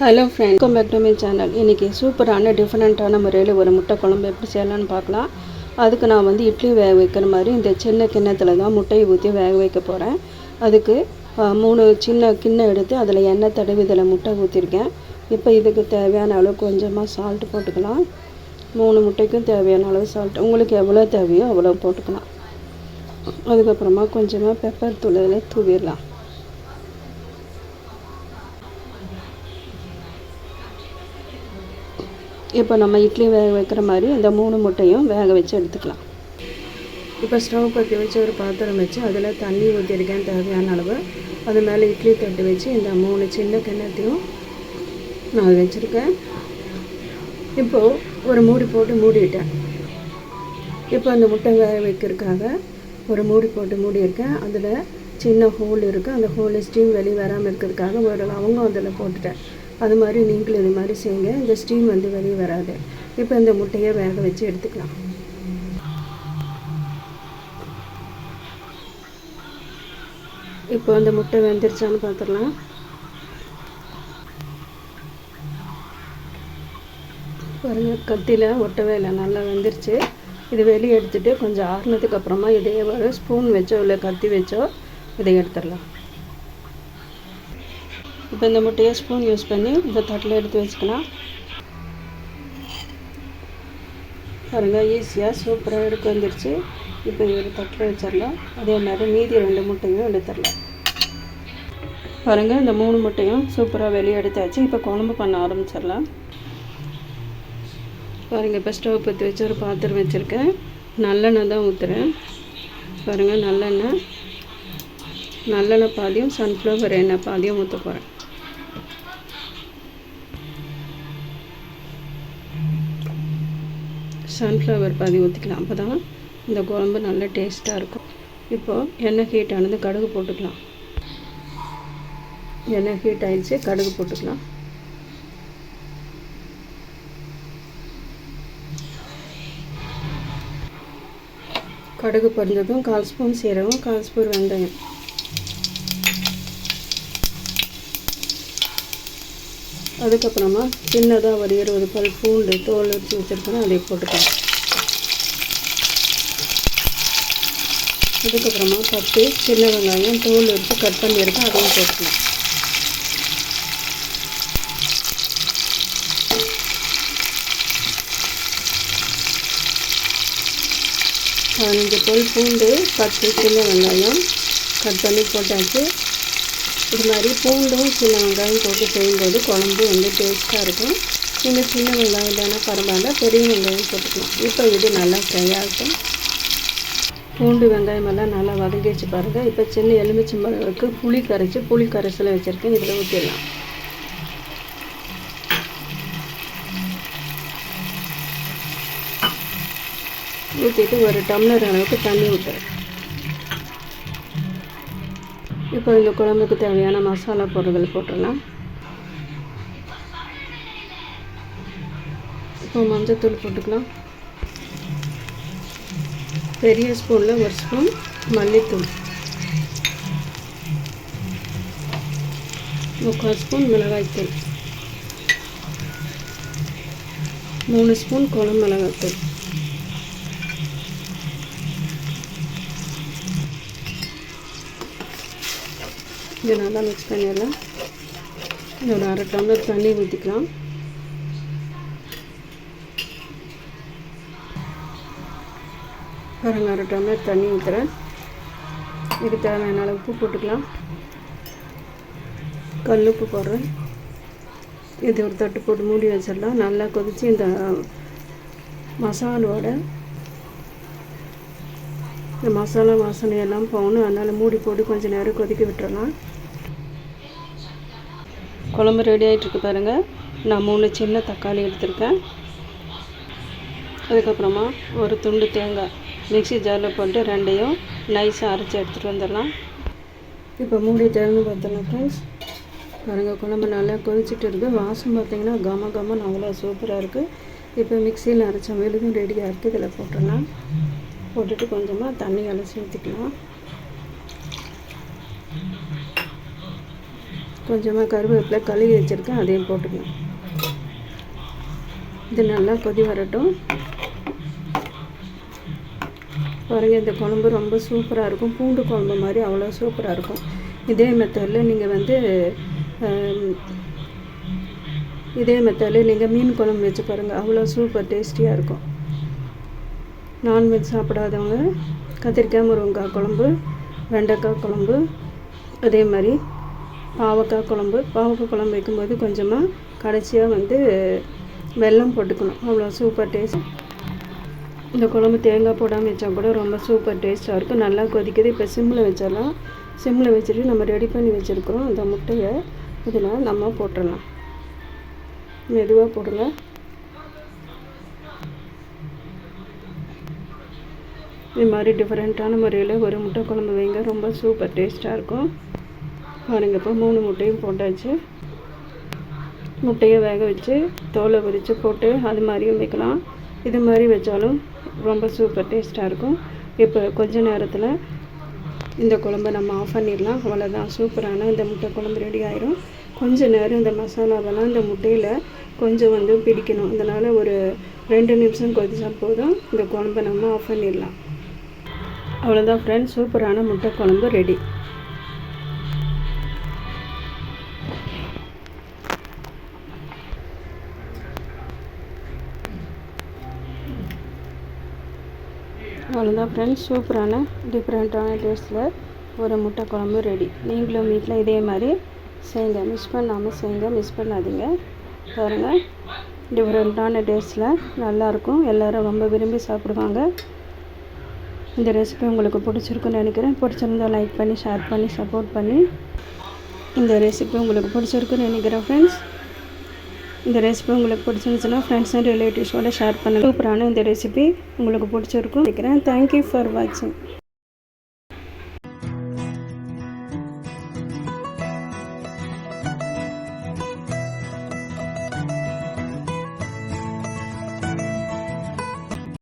Hello friend welcome back to my channel இன்றைக்கி சூப்பரான டிஃப்ரெண்ட்டான முறையில் ஒரு முட்டை குழம்பு எப்படி செய்யலாம்னு பார்க்கலாம். அதுக்கு நான் வந்து இட்லி வேக வைக்கிற மாதிரி இந்த சின்ன கிண்ணத்தில் தான் முட்டையை ஊற்றி வேக வைக்க போகிறேன் அதுக்கு மூணு சின்ன கிண்ணம் எடுத்து அதில் எண்ணெய் தடவி இதில் முட்டை ஊற்றிருக்கேன் இப்போ இதுக்கு தேவையான அளவு கொஞ்சமாக சால்ட் போட்டுக்கலாம். மூணு முட்டைக்கும் தேவையான அளவு சால்ட் உங்களுக்கு எவ்வளோ தேவையோ அவ்வளோ போட்டுக்கலாம். அதுக்கப்புறமா கொஞ்சமாக பெப்பர் தூள் இதில் தூவிடலாம். இப்போ நம்ம இட்லி வேக வைக்கிற மாதிரி இந்த மூணு முட்டையும் வேக வச்சு எடுத்துக்கலாம். இப்போ ஸ்டவ் பற்றி வச்சு ஒரு பாத்திரம் வச்சு அதில் தண்ணி ஊற்றிருக்கேன் தேவையான அளவு. அது மேலே இட்லி தட்டு வச்சு இந்த மூணு சின்ன கிண்ணத்தையும் நான் வச்சுருக்கேன். இப்போது ஒரு மூடி போட்டு மூடிட்டேன். இப்போ அந்த முட்டை வேக வைக்கிறதுக்காக ஒரு மூடி போட்டு மூடியிருக்கேன். அதில் சின்ன ஹோல் இருக்குது அந்த ஹோல் ஸ்டீம் வெளியே வராமல் இருக்கிறதுக்காக ஒரு லவங்கம் அதில் போட்டுட்டேன். அது மாதிரி நீங்களும் இது மாதிரி செய்யுங்க. இந்த ஸ்டீம் வந்து வெளியே வராது. இப்போ இந்த முட்டையை வேக வச்சு எடுத்துக்கலாம். இப்போ அந்த முட்டை வெந்துருச்சான்னு பார்த்துடலாம் பாருங்கள் கத்தியில் ஒட்டவே இல்லை. நல்லா வெந்துருச்சு. இது வெளியே எடுத்துகிட்டு கொஞ்சம் ஆறுனதுக்கு அப்புறமா இதே ஒரு ஸ்பூன் வச்சோ இல்லை கத்தி வச்சோ இதை எடுத்துடலாம். இப்போ இந்த முட்டையை ஸ்பூன் யூஸ் பண்ணி. இந்த தட்டில் எடுத்து வச்சுக்கலாம். பாருங்கள் ஈஸியாக சூப்பராக எடுத்து வந்துருச்சு. இப்போ ஒரு தட்டில் வச்சிடலாம். அதே மாதிரி மீதி ரெண்டு முட்டையும் எடுத்துடலாம். பாருங்கள் இந்த மூணு முட்டையும் சூப்பராக வெளியே எடுத்தாச்சு. இப்போ குழம்பு பண்ண ஆரம்பிச்சிடலாம். பாருங்கள் இப்போ ஸ்டவ் பற்றி வச்சு ஒரு பாத்திரம் வச்சுருக்கேன். நல்லெண்ணெய் தான் ஊற்றுறேன் பாருங்கள் நல்லெண்ணெய். நல்லெண்ணெய் பாதியும் சன்ஃப்ளவர் எண்ணெய் பாதியும் ஊற்ற போகிறேன் சன்ஃப்ளவர் பாதி ஊற்றிக்கலாம் அப்போ தான் இந்த குழம்பு நல்ல டேஸ்ட்டாக இருக்கும். இப்போது எண்ணெய் ஹீட் ஆனது கடுகு போட்டுக்கலாம். எண்ணெய் ஹீட் ஆகிடுச்சு கடுகு போட்டுக்கலாம். கடுகு பொரிஞ்சதும் கால் ஸ்பூன் சீரகம் கால் ஸ்பூன் வெந்தயம். அதுக்கப்புறமா சின்னதாக ஒரு இருபது பல் பூண்டு தோல் எடுத்து வச்சுருக்கோம் அதை போட்டுக்கலாம். அதுக்கப்புறமா பத்து சின்ன வெங்காயம் தோல் எடுத்து கட் பண்ணியிருக்கேன் அதையும் போட்டுக்கலாம். பதினஞ்சு பல் பூண்டு பத்து சின்ன வெங்காயம் கட் பண்ணி போட்டாச்சு. இது மாதிரி பூண்டும் சின்ன வெங்காயம் போட்டு செய்யும்போது குழம்பு வந்து டேஸ்ட்டாக இருக்கும். நீங்கள் சின்ன வெங்காயம் இல்லைன்னா பரவாயில்ல பெரிய வெங்காயம் போட்டுக்கலாம். இப்போ இது நல்லா ஃப்ரை ஆகட்டும். பூண்டு வெங்காயம் எல்லாம் நல்லா வதங்கிடுச்சு பாருங்கள் இப்போ சின்ன எலுமிச்சம்பழத்துக்கு புளி கரைச்சி புளி கரைசலை வச்சுருக்கேன். இதில் ஊற்றிடலாம் ஊற்றிட்டு ஒரு டம்ளர் அளவுக்கு தண்ணி ஊற்றுறேன் இப்போ இந்த குழம்புக்கு தேவையான மசாலா பொருட்கள் போட்டுடலாம். இப்போ மஞ்சத்தூள் போட்டுக்கலாம். பெரிய ஸ்பூனில் ஒரு ஸ்பூன் மல்லித்தூள். முக்கால் ஸ்பூன் மிளகாய்த்தூள். மூணு ஸ்பூன் குளம் மிளகாய்த்தூள். இதை நல்லா மிக்ஸ் பண்ணிடலாம். இதோட அரை டம்ளர் தண்ணி ஊற்றிக்கலாம் பாருங்கள் அரை டம்ளர் தண்ணி ஊற்றுறேன் இதுக்கு தேவையான அளவு உப்பு போட்டுக்கலாம். கல் உப்பு போடுறேன். இது ஒரு தட்டு போட்டு மூடி வச்சிடலாம். நல்லா கொதித்து இந்த மசாலோட இந்த மசாலா வாசனை எல்லாம் போகணும். அதனால் மூடி போட்டு கொஞ்சம் நேரம் கொதிக்க விட்டுறலாம். குழம்பு ரெடி ஆகிட்டுருக்கு பாருங்கள் நான் மூணு சின்ன தக்காளி எடுத்திருக்கேன். அதுக்கப்புறமா ஒரு துண்டு தேங்காய் மிக்ஸி ஜாரில் போட்டு ரெண்டையும் நைஸாக அரைச்சி எடுத்துகிட்டு வந்துடலாம். இப்போ மூடி திறந்து பார்த்துடலாம் ஃப்ரெண்ட்ஸ் பாருங்கள் குழம்பு நல்லா கொதிச்சுட்டு இருக்குது வாசம் பார்த்தீங்கன்னா கம கமன்னு அவ்வளோ சூப்பராக இருக்குது இப்போ மிக்சியில் அரைச்ச மெழுகும் ரெடியாக இருக்குது இதில் போட்டுடலாம். போட்டுட்டு கொஞ்சமாக தண்ணி அலசி ஊற்றிக்கலாம் கொஞ்சமாக கருவேப்பிலை கழுவி வச்சுருக்கேன் அதையும் போட்டுக்கணும் இது நல்லா கொதி வரட்டும். பாருங்கள் இந்த குழம்பு ரொம்ப சூப்பராக இருக்கும். பூண்டு குழம்பு மாதிரி அவ்வளோ சூப்பராக இருக்கும். இதே மெத்தடில் நீங்கள் வந்து இதே மெத்தடில் நீங்கள் மீன் குழம்பு வச்சு பாருங்கள் அவ்வளோ சூப்பர் டேஸ்டியாக இருக்கும். நான்வெஜ் சாப்பிடாதவங்க கத்திரிக்காய் முருங்கைக்காய் குழம்பு வெண்டைக்காய் குழம்பு அதே மாதிரி பாவக்காய் குழம்பு. பாவக்காய் குழம்பு வைக்கும்போது கொஞ்சமாக கடைசியாக வந்து வெல்லம் போட்டுக்கணும். அவ்வளோ சூப்பர் டேஸ்ட் இந்த குழம்பு தேங்காய் போடாமல் வச்சா கூட ரொம்ப சூப்பர் டேஸ்ட்டாக இருக்கும். நல்லா கொதிக்குது. இப்போ சிம்மில் வச்சிடலாம். சிம்மில் வச்சுட்டு நம்ம ரெடி பண்ணி வச்சுருக்கிறோம். அந்த முட்டையை இதில் நம்ம போட்டுடலாம். மெதுவாக போடுங்க. இது மாதிரி டிஃப்ரெண்ட்டான முறையில் ஒரு முட்டை குழம்பு வைங்க. ரொம்ப சூப்பர் டேஸ்ட்டாக இருக்கும். பாருங்கள் இப்போ மூணு முட்டையும் போட்டாச்சு. முட்டையை வேக வச்சு தோலை உரித்து போட்டு அது மாதிரியும் வைக்கலாம். இது மாதிரி வச்சாலும் ரொம்ப சூப்பர் டேஸ்ட்டாக இருக்கும். இப்போ கொஞ்ச நேரத்தில் இந்த குழம்பை நம்ம ஆஃப் பண்ணிடலாம். அவ்வளோதான் சூப்பரான இந்த முட்டை குழம்பு ரெடி ஆயிரும். கொஞ்ச நேரம் இந்த மசாலாவெல்லாம் இந்த முட்டையில் கொஞ்சம் வந்து பிடிக்கணும். அதனால் ஒரு ரெண்டு நிமிஷம் கொதிச்சா போதும். இந்த குழம்பை நம்ம ஆஃப் பண்ணிடலாம். அவ்வளோதான் ஃப்ரெண்ட்ஸ் சூப்பரான முட்டை குழம்பு ரெடி அவ்வளோதான் ஃப்ரெண்ட்ஸ் சூப்பரான டிஃப்ரெண்ட்டான டேஸ்ட்டில் ஒரு முட்டை குழம்பு ரெடி நீங்களும் வீட்டில் இதே மாதிரி செய்யுங்க. மிஸ் பண்ணாமல் செய்யுங்க. மிஸ் பண்ணாதீங்க. பாருங்கள் டிஃப்ரெண்ட்டான டேஸ்ட்டில் நல்லாயிருக்கும். எல்லோரும் ரொம்ப விரும்பி சாப்பிடுவாங்க. இந்த ரெசிபி உங்களுக்கு பிடிச்சிருக்குன்னு நினைக்கிறேன். பிடிச்சிருந்தா லைக் பண்ணி ஷேர் பண்ணி சப்போர்ட் பண்ணி இந்த ரெசிபி உங்களுக்கு பிடிச்சிருக்குன்னு நினைக்கிறேன் ஃப்ரெண்ட்ஸ் இந்த ரெசிபி உங்களுக்கு பிடிச்சிருந்துச்சுன்னா ஃப்ரெண்ட்ஸ் அண்ட் ரிலேட்டிவ்ஸோட ஷேர் பண்ணுங்கள் சூப்பரான இந்த ரெசிபி உங்களுக்கு பிடிச்சிருக்கும் நினைக்கிறேன். தேங்க்யூ ஃபார் வாட்சிங்